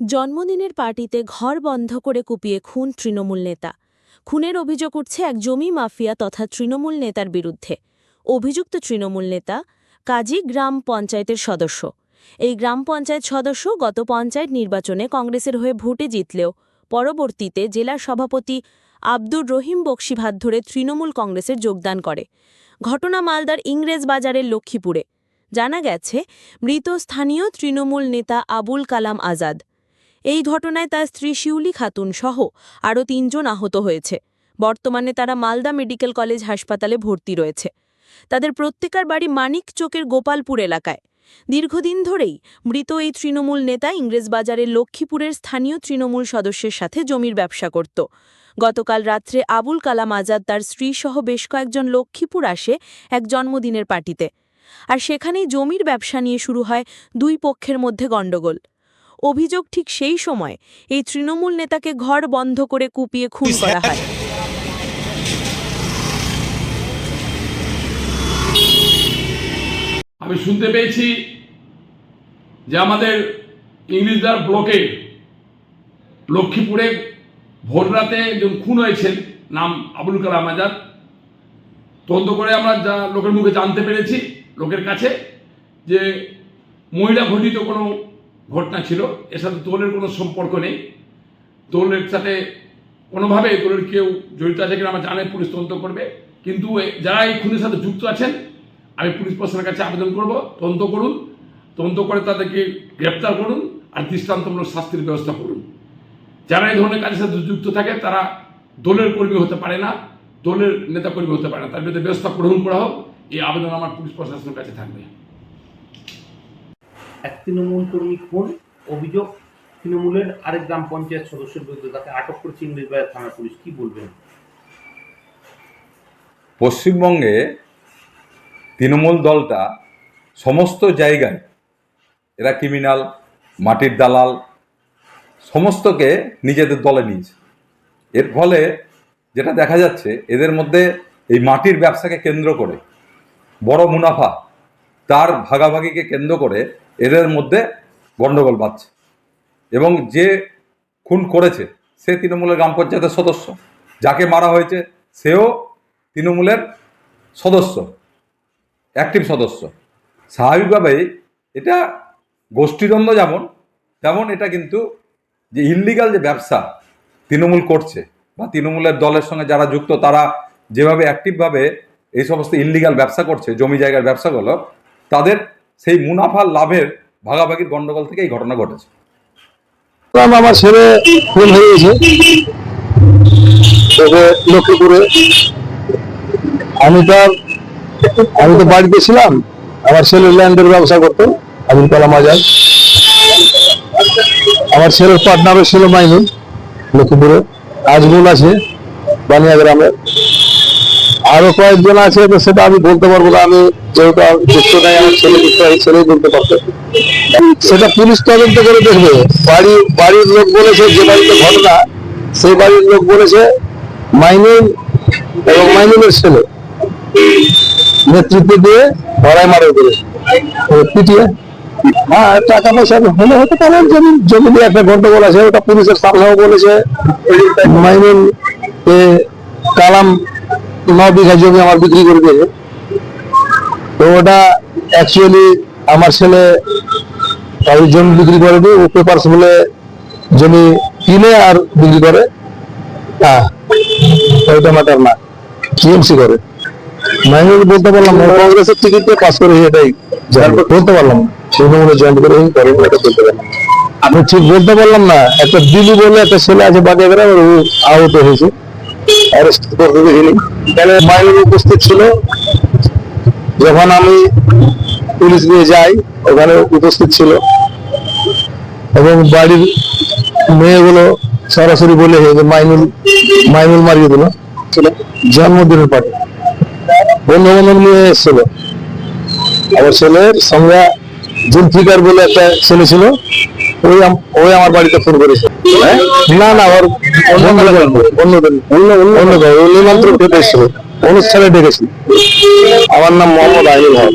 জন্মদিনের পার্টিতে ঘর বন্ধ করে কুপিয়ে খুন তৃণমূল নেতা। খুনের অভিযোগ উঠছে এক জমি মাফিয়া তথা তৃণমূল নেতার বিরুদ্ধে। অভিযুক্ত তৃণমূল নেতা কাজী গ্রাম পঞ্চায়েতের সদস্য। এই গ্রাম পঞ্চায়েত সদস্য গত পঞ্চায়েত নির্বাচনে কংগ্রেসের হয়ে ভোটে জিতলেও পরবর্তীতে জেলা সভাপতি আব্দুর রহিম বক্সি ভাত ধরে তৃণমূল কংগ্রেসের যোগদান করে। ঘটনা মালদার ইংরেজ বাজারের লক্ষ্মীপুরে। জানা গেছে, মৃত স্থানীয় তৃণমূল নেতা আবুল কালাম আজাদ এই ঘটনায় তার স্ত্রী শিউলি খাতুন সহ আরও তিনজন আহত হয়েছে। বর্তমানে তারা মালদা মেডিকেল কলেজ হাসপাতালে ভর্তি রয়েছে। তাদের প্রত্যেকার বাড়ি মানিক চোকের গোপালপুর এলাকায়। দীর্ঘদিন ধরেই মৃত এই তৃণমূল নেতা ইংরেজবাজারের লক্ষ্মীপুরের স্থানীয় তৃণমূল সদস্যের সাথে জমির ব্যবসা করত। গতকাল রাত্রে আবুল কালাম আজাদ তার স্ত্রীসহ বেশ কয়েকজন লক্ষ্মীপুর আসে এক জন্মদিনের পার্টিতে। আর সেখানেই জমির ব্যবসা নিয়ে শুরু হয় দুই পক্ষের মধ্যে গণ্ডগোল। অভিযোগ ঠিক সেই সময় এই তৃণমূল নেতাকে ঘর বন্ধ করে কুপিয়ে খুন করা হয়। আমি শুনতে পেয়েছি যে আমাদের ইংলিশদার ব্লকে লক্ষ্মীপুরে ভোর রাতে একজন খুন হয়েছেন নাম আবুল কালাম আজাদ। তদন্ত করে আমরা যা লোকের মুখে জানতে পেরেছি লোকের কাছে যে মহিলা ঘটিত কোনো ঘটনা ছিল। এর সাথে দোলের কোনো সম্পর্ক নেই। দোলের সাথে কোনোভাবে দোলের কেউ জড়িত আছে কিনা আমরা জানে পুলিশ তদন্ত করবে। কিন্তু যারা এই খুনের সাথে যুক্ত আছেন, আমি পুলিশ প্রশাসনের কাছে আবেদন করব। তদন্ত করুন। তদন্ত করে তাদেরকে গ্রেপ্তার করুন আর দৃষ্টান্তমূলক শাস্তির ব্যবস্থা করুন। যারা এই ধরনের কাজের সাথে যুক্ত থাকে, তারা দলের কর্মী হতে পারে না, দলের নেতা কর্মী হতে পারে না। তার বিরুদ্ধে ব্যবস্থা গ্রহণ করা হোক। এই আবেদন আমার পুলিশ প্রশাসনের কাছে থাকবে। এক তৃণমূল কর্মী খুন, অভিযোগ, তৃণমূলের আরেক গ্রাম পঞ্চায়েত সদস্যের বিরুদ্ধে তাকে আটক করেছে ইংরেজবাজার থানা পুলিশ। কি বলবেন? পশ্চিমবঙ্গে তৃণমূল দলটা সমস্ত জায়গায়, এরা ক্রিমিনাল, মাটির দালাল, সমস্তকে নিজেদের দলে নিয়েছে। এর ফলে যেটা দেখা যাচ্ছে, এদের মধ্যে এই মাটির ব্যবসাকে কেন্দ্র করে বড় মুনাফা, তার ভাগাভাগিকে কেন্দ্র করে এদের মধ্যে গণ্ডগোল বাড়ছে এবং যে খুন করেছে, সে তৃণমূলের গ্রাম পঞ্চায়েতের সদস্য। যাকে মারা হয়েছে, সেও তৃণমূলের সদস্য অ্যাক্টিভ সদস্য। স্বাভাবিকভাবেই এটা গোষ্ঠীদ্বন্দ্ব যেমন, তেমন এটা কিন্তু যে ইল্লিগাল যে ব্যবসা তৃণমূল করছে বা তৃণমূলের দলের সঙ্গে যারা যুক্ত, তারা যেভাবে অ্যাক্টিভভাবে এই সমস্ত ইল্লিগাল ব্যবসা করছে, জমি জায়গার ব্যবসাগুলো, তাদের সেই মুনাফার লাভের ভাগাভাগির গণ্ডগোল থেকে এই ঘটনা ঘটেছে। আমার ছেলে খুন হয়ে গেছে। তবে লক্ষ্মীপুরে আমি তার আমি তো বাড়িতে ছিলাম। আমার ছেলে ল্যান্ডের ব্যবসা করতো আবুল কালাম আজাদ। আমার ছেলের পার্টনারও ছিল মাইনুল লক্ষ্মীপুরে। আজমুল আছে, বানিয়া গ্রামের। আরও কয়েকজন আছে, তো সেটা আমি বলতে পারব না। আমি যেহেতু যুক্ত নাই আমার ছেলে যুক্ত হয় ছেলেই বলতে পারতো সেটা পুলিশ তদন্ত করে দেখবে। বাড়ি, বাড়ির লোক বলেছে যে বাড়িতে ঘটনা, সেই বাড়ির লোক বলেছে মাইনিং এবং মাইনুলের ছেলে। নেতৃত্ব দিয়ে লড়াই মারাই করে পিটিয়ে? হ্যাঁ টাকা পয়সা হলে হতে পারে, জমি জমি নিয়ে একটা গন্ডগোল আছে, ওটা পুলিশের সামনেও বলেছে। মাইনুল এ কালাম ন বিঘা জমি আমার বিক্রি করে দিয়েছে তো ওটা অ্যাকচুয়ালি আমার ছেলে ওই জমি বিক্রি করে দিই ও পেপারস বলে জমি কিনে আর বিক্রি করে। হ্যাঁ ওইটা ম্যাটার না টিএমসি করে। মাইনুল বলতে পারলাম না কংগ্রেসের টিকিট পাস করে এটাই। বলতে পারলাম না তৃণমূলে জয়েন করে এই করে এটা বলতে পারলাম আমি ঠিক বলতে পারলাম না একটা দিলি বলে একটা ছেলে আছে বাদিয়া গ্রামের ও আহত হয়েছে। উপস্থিত ছিল। যখন আমি পুলিশ যাই, ওখানে উপস্থিত ছিল। এবং বাড়ির মেয়েগুলো সরাসরি বলে যে মাইনুল মাইনুল মারিয়ে দিল জন্মদিনের পার্টি। বন্ধু বান্ধব নিয়ে এসেছিল। আমার ছেলের সঙ্গে জুলফিকার বলে একটা ছেলে ছিল, ওই ওই আমার বাড়িতে ফোন করেছে। হ্যাঁ? না না ওর অন্যদের অন্যদের অন্য অন্য অন্য নিমন্ত্রণ পেতে এসেছিল। অনুষ্ঠানে ডেকেছি আমার নাম মোহাম্মদ আহিল হক